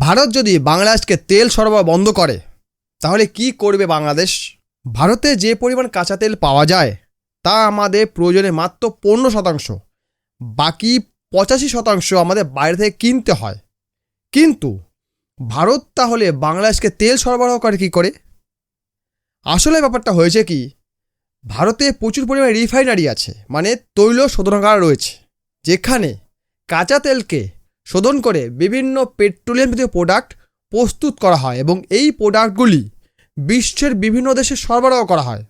ভারত যদি বাংলাদেশকে তেল সরবরাহ বন্ধ করে, তাহলে কি করবে বাংলাদেশ? ভারতে যে পরিমাণ কাঁচা তেল পাওয়া যায়, তা আমাদের প্রয়োজনে মাত্র পনেরো শতাংশ, বাকি পঁচাশি শতাংশ আমাদের বাইরে থেকে কিনতে হয়। কিন্তু ভারত তাহলে বাংলাদেশকে তেল সরবরাহ করে কী করে? আসলে ব্যাপারটা হয়েছে কি, ভারতে প্রচুর পরিমাণে রিফাইনারি আছে মানে তৈল শোধনাগার রয়েছে, যেখানে কাঁচা তেলকে শোধন করে বিভিন্ন পেট্রোলিয়াম জাতীয় প্রোডাক্ট প্রস্তুত করা হয় এবং এই প্রোডাক্টগুলি বিশ্বের বিভিন্ন দেশে সরবরাহ করা হয়।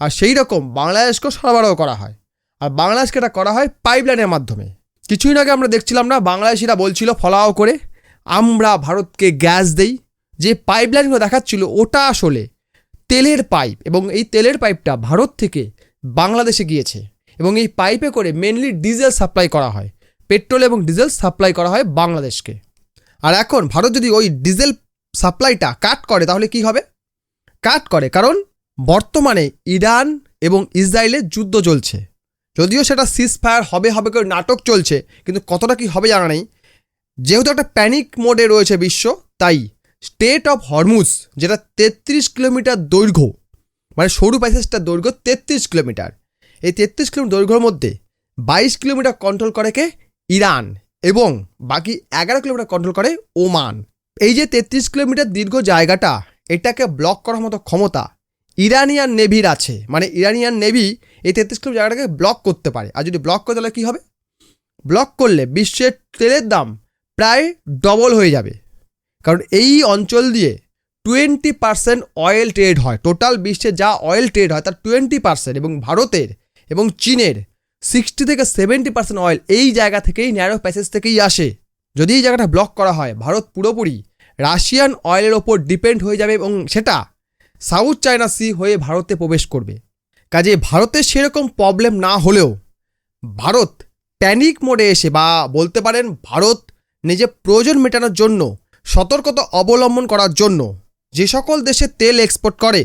আর সেই রকম বাংলাদেশকেও সরবরাহ করা হয়। আর বাংলাদেশকে এটা করা হয় পাইপলাইনের মাধ্যমে। কিছুদিন আগে আমরা দেখছিলাম না, বাংলাদেশিরা বলছিল, ফলাও করে, আমরা ভারতকে গ্যাস দেই। যে পাইপলাইনগুলো দেখাচ্ছিল, ওটা আসলে তেলের পাইপ এবং এই তেলের পাইপটা ভারত থেকে বাংলাদেশে গিয়েছে এবং এই পাইপে করে মেনলি ডিজেল সাপ্লাই করা হয়। পেট্রোল এবং ডিজেল সাপ্লাই করা হয় বাংলাদেশকে। আর এখন ভারত যদি ওই ডিজেল সাপ্লাইটা কাট করে, তাহলে কি হবে? কাট করে, কারণ বর্তমানে ইরান এবং ইসরায়েলের যুদ্ধ চলছে। যদিও সেটা সিজ ফায়ার হবে হবে করে নাটক চলছে, কিন্তু কতটা কি হবে জানা নেই। যেহেতু একটা প্যানিক মোডে রয়েছে বিশ্ব, তাই স্টেট অফ হরমুজ যেটা তেত্রিশ কিলোমিটার দৈর্ঘ্য মানে সরু প্যাসেজটার দৈর্ঘ্য তেত্রিশ কিলোমিটার, এই তেত্রিশ কিলোমিটার দৈর্ঘ্যর মধ্যে বাইশ কিলোমিটার কন্ট্রোল করে কে? ইরান এবং বাকি এগারো কিলোমিটার কন্ট্রোল করে ওমান। এই যে তেত্রিশ কিলোমিটার দীর্ঘ জায়গাটা, এটাকে ব্লক করার মতো ক্ষমতা ইরানিয়ান নেভির আছে। মানে ইরানিয়ান নেভি এই তেত্রিশ কিলোমিটার জায়গাটাকে ব্লক করতে পারে। আর যদি ব্লক করে তাহলে কী হবে? ব্লক করলে বিশ্বের তেলের দাম প্রায় ডবল হয়ে যাবে। কারণ এই অঞ্চল দিয়ে টোয়েন্টি পার্সেন্ট অয়েল ট্রেড হয়। টোটাল বিশ্বে যা অয়েল ট্রেড হয়, তার টোয়েন্টি পার্সেন্ট এবং ভারতের এবং চীনের সিক্সটি থেকে সেভেন্টি পার্সেন্ট অয়েল এই জায়গা থেকেই ন্যারো প্যাসেজ থেকেই আসে। যদি এই জায়গাটা ব্লক করা হয়, ভারত পুরোপুরি রাশিয়ান অয়েলের ওপর ডিপেন্ড হয়ে যাবে এবং সেটা সাউথ চায়না সি হয়ে ভারতে প্রবেশ করবে। কাজে ভারতের সেরকম প্রবলেম না হলেও, ভারত প্যানিক মোডে এসে বা বলতে পারেন ভারত নিজের প্রয়োজন মেটানোর জন্য, সতর্কতা অবলম্বন করার জন্য যে সকল দেশে তেল এক্সপোর্ট করে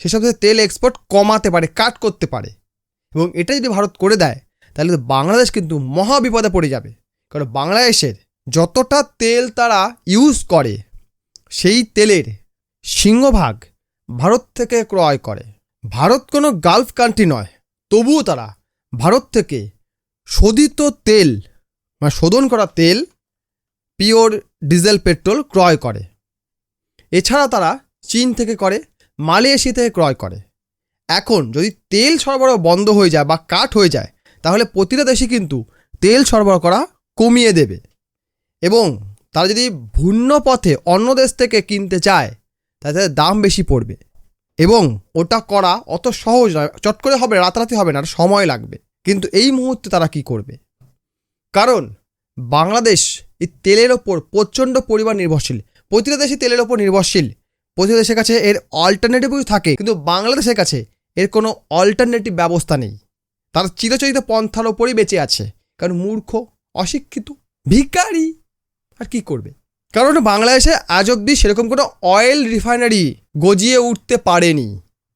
সেসব দেশে তেল এক্সপোর্ট কমাতে পারে কাট করতে পারে। এবং এটা যদি ভারত করে দেয়, তাহলে বাংলাদেশ কিন্তু মহা বিপদে পড়ে যাবে। কারণ বাংলাদেশের যতটা তেল তারা ইউজ করে, সেই তেলের সিংহভাগ ভারত থেকে ক্রয় করে। ভারত কোনো গালফ কান্ট্রি নয়, তবুও তারা ভারত থেকে শোধিত তেল মানে শোধন করা তেল পিওর ডিজেল পেট্রোল ক্রয় করে। এছাড়া তারা চীন থেকে করে, মালয়েশিয়া থেকে ক্রয় করে। এখন যদি তেল সরবরাহ বন্ধ হয়ে যায় বা কাট হয়ে যায়, তাহলে প্রতিটা দেশে কিন্তু তেল সরবরাহ করা কমিয়ে দেবে। এবং তারা যদি ভিন্ন পথে অন্য দেশ থেকে কিনতে চায় তাতে দাম বেশি পড়বে। এবং ওটা করা অত সহজ নয়, চট করে হবে, রাতারাতি হবে না সময় লাগবে। কিন্তু এই মুহূর্তে তারা কি করবে? কারণ বাংলাদেশ এই তেলের ওপর প্রচণ্ড পরিমাণ নির্ভরশীল। প্রতিটা দেশই তেলের ওপর নির্ভরশীল। প্রতিটা দেশের কাছে এর অল্টারনেটিভই থাকে, কিন্তু বাংলাদেশের কাছে এর কোনো অল্টারনেটিভ ব্যবস্থা নেই। তার চিরচরিত পন্থার ওপরই বেঁচে আছে। কারণ মূর্খ, অশিক্ষিত, ভিখারি, আর কি করবে? কারণ বাংলাদেশে আজ অব্দি সেরকম কোনো অয়েল রিফাইনারি গজিয়ে উঠতে পারেনি।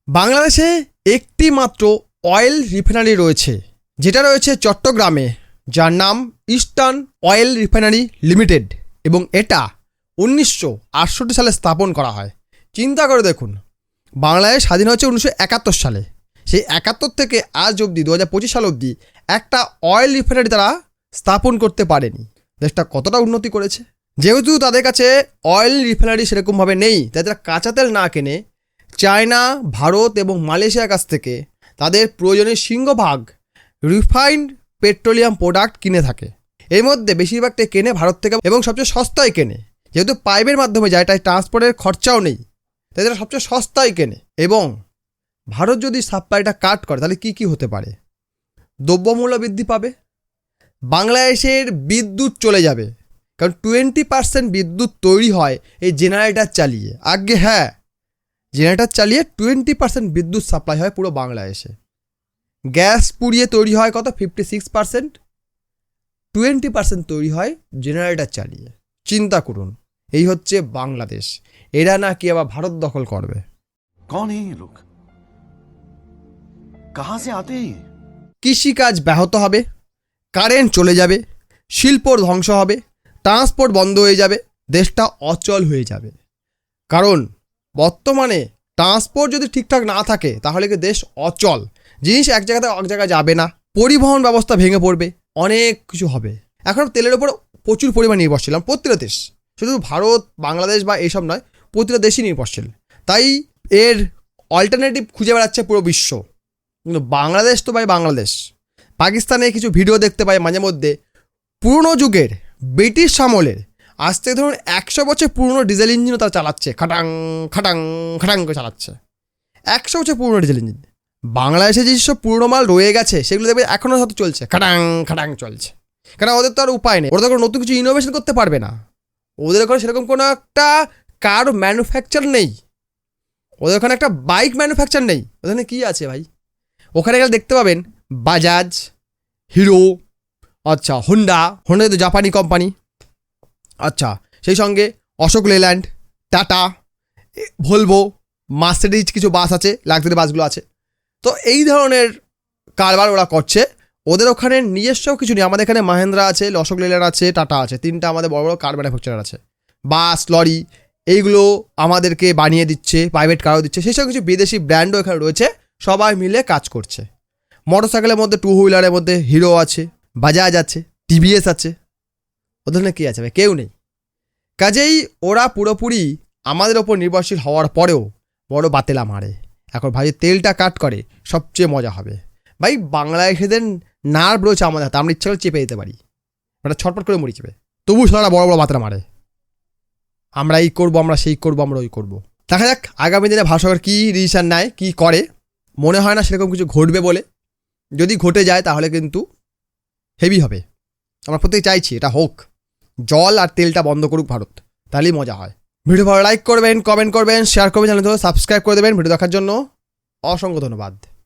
বাংলাদেশে একটি মাত্র অয়েল রিফাইনারি রয়েছে, যেটা রয়েছে চট্টগ্রামে। যার নাম ইস্টার্ন অয়েল রিফাইনারি লিমিটেড এবং এটা উনিশশো আটষট্টি সালে স্থাপন করা হয়। চিন্তা করে দেখুন বাংলাদেশ স্বাধীন হয়েছে উনিশশো একাত্তর সালে। সেই একাত্তর থেকে আজ অবধি দু হাজার পঁচিশ সাল অবধি একটা অয়েল রিফাইনারি তারা স্থাপন করতে পারেনি। দেশটা কতটা উন্নতি করেছে? যেহেতু তাদের কাছে অয়েল রিফাইনারি সেরকমভাবে নেই, তাই তারা কাঁচা তেল না কেনে চায়না, ভারত এবং মালয়েশিয়ার কাছ থেকে তাদের প্রয়োজনীয় সিংহভাগ রিফাইন্ড পেট্রোলিয়াম প্রোডাক্ট কিনে থাকে। এর মধ্যে বেশিরভাগটাই কেনে ভারত থেকে এবং সবচেয়ে সস্তায় কেনে। যেহেতু পাইপের মাধ্যমে যায়, তাই ট্রান্সপোর্টের খরচাও নেই। তাই তারা সবচেয়ে সস্তায় কেনে। এবং ভারত যদি সাপ্লাইটা কাট করে, তাহলে কি কি হতে পারে? দ্রব্যমূল্য বৃদ্ধি পাবে। বাংলাদেশের বিদ্যুৎ চলে যাবে। কারণ টোয়েন্টি পার্সেন্ট বিদ্যুৎ তৈরি হয় এই জেনারেটার চালিয়ে। আগে হ্যাঁ জেনারেটার চালিয়ে টোয়েন্টি পার্সেন্ট বিদ্যুৎ সাপ্লাই হয় পুরো বাংলাদেশে। গ্যাস পুড়িয়ে তৈরি হয় কত? Fifty six percent twenty percent তৈরি হয় জেনারেটার চালিয়ে। চিন্তা করুন। এই হচ্ছে বাংলাদেশ। এরা নাকি আবার ভারত দখল করবে। লোক কৃষিকাজ ব্যাহত হবে কারেন্ট চলে যাবে শিল্প ধ্বংস হবে ট্রান্সপোর্ট বন্ধ হয়ে যাবে দেশটা অচল হয়ে যাবে। কারণ বর্তমানে ট্রান্সপোর্ট যদি ঠিকঠাক না থাকে তাহলে কি দেশ অচল? জিনিস এক জায়গা থেকে এক জায়গায় যাবে না পরিবহন ব্যবস্থা ভেঙে পড়বে অনেক কিছু হবে। এখন তেলের ওপর প্রচুর পরিমাণ নির্ভরশীল প্রত্যেকটা দেশ। শুধু ভারত, বাংলাদেশ বা এইসব নয়, প্রতিটা দেশই নির্ভরশীল। তাই এর অল্টারনেটিভ খুঁজে বেড়াচ্ছে পুরো বিশ্ব। কিন্তু বাংলাদেশ তো ভাই বাংলাদেশ। পাকিস্তানে কিছু ভিডিও দেখতে পাই মাঝে মধ্যে। পুরনো যুগের ব্রিটিশ আমলের, আজ থেকে ধরুন একশো বছর পুরনো ডিজেল ইঞ্জিনও তারা চালাচ্ছে। খাটাং খাটাং খাটাং করে চালাচ্ছে। একশো বছর পুরনো ডিজেল ইঞ্জিন বাংলাদেশে যেসব পুরনো মাল রয়ে গেছে, সেগুলো দেখবে এখনও হয়তো চলছে। খাটাং খাটাং চলছে। কারণ ওদের তো আর উপায় নেই। ওরা তো নতুন কিছু ইনোভেশন করতে পারবে না। ওদের ওখানে সেরকম কোনো একটা কার ম্যানুফ্যাকচার নেই। ওদের ওখানে একটা বাইক ম্যানুফ্যাকচার নেই। ওখানে কী আছে ভাই? ওখানে গেলে দেখতে পাবেন বাজাজ হিরো আচ্ছা হোন্ডা হোন্ডা তো জাপানি কোম্পানি আচ্ছা সেই সঙ্গে Ashok Leyland Tata Volvo Mercedes কিছু বাস আছে লাক্সারি বাসগুলো আছে। তো এই ধরনের কারবার ওরা করছে। ওদের ওখানে নিজস্ব কিছু নেই। আমাদের এখানে মাহেন্দ্রা আছে, অশোক লেলার আছে, টাটা আছে। তিনটা আমাদের বড় বড় কার ম্যানুফ্যাকচারার আছে। বাস, লরি, এইগুলো আমাদেরকে বানিয়ে দিচ্ছে প্রাইভেট কারও দিচ্ছে। সেই সব কিছু বিদেশি ব্র্যান্ডও এখানে রয়েছে। সবাই মিলে কাজ করছে। মোটর সাইকেলের মধ্যে টু হুইলারের মধ্যে হিরো আছে বাজাজ আছে টিভিএস আছে। ওদের না কী আছে ভাই? কেউ নেই। কাজেই ওরা পুরোপুরি আমাদের ওপর নির্ভরশীল হওয়ার পরেও বড় বাতেলা মারে। এখন ভাই, তেলটা কাট করে, সবচেয়ে মজা হবে। ভাই, বাংলাদেশিদের নার্ভ রয়েছে আমাদের হাতে, আমরা ইচ্ছা করে চেপে দিতে পারি। ওটা ছটপট করে মরি চেপে তবু সারা বড় বড় বাতেলা মারে। আমরা এই করব, আমরা সেই করব, আমরা ওই করব। দেখা যাক, আগামী দিনে ভারত কী ডিসিশন নেয়, কী করে। মনে হয় না সেরকম কিছু ঘটবে বলে। যদি ঘটে যায়, তাহলে কিন্তু হেভি হবে। আমরা প্রত্যেকে চাইছি, এটা হোক। জল আর তেলটা বন্ধ করুক ভারত, তাহলেই মজা হয়। ভিডিও ভালো লাইক করবেন কমেন্ট করবেন শেয়ার করবেন চ্যানেল সাবস্ক্রাইব করে দেবেন। ভিডিও দেখার জন্য অসংখ্য ধন্যবাদ।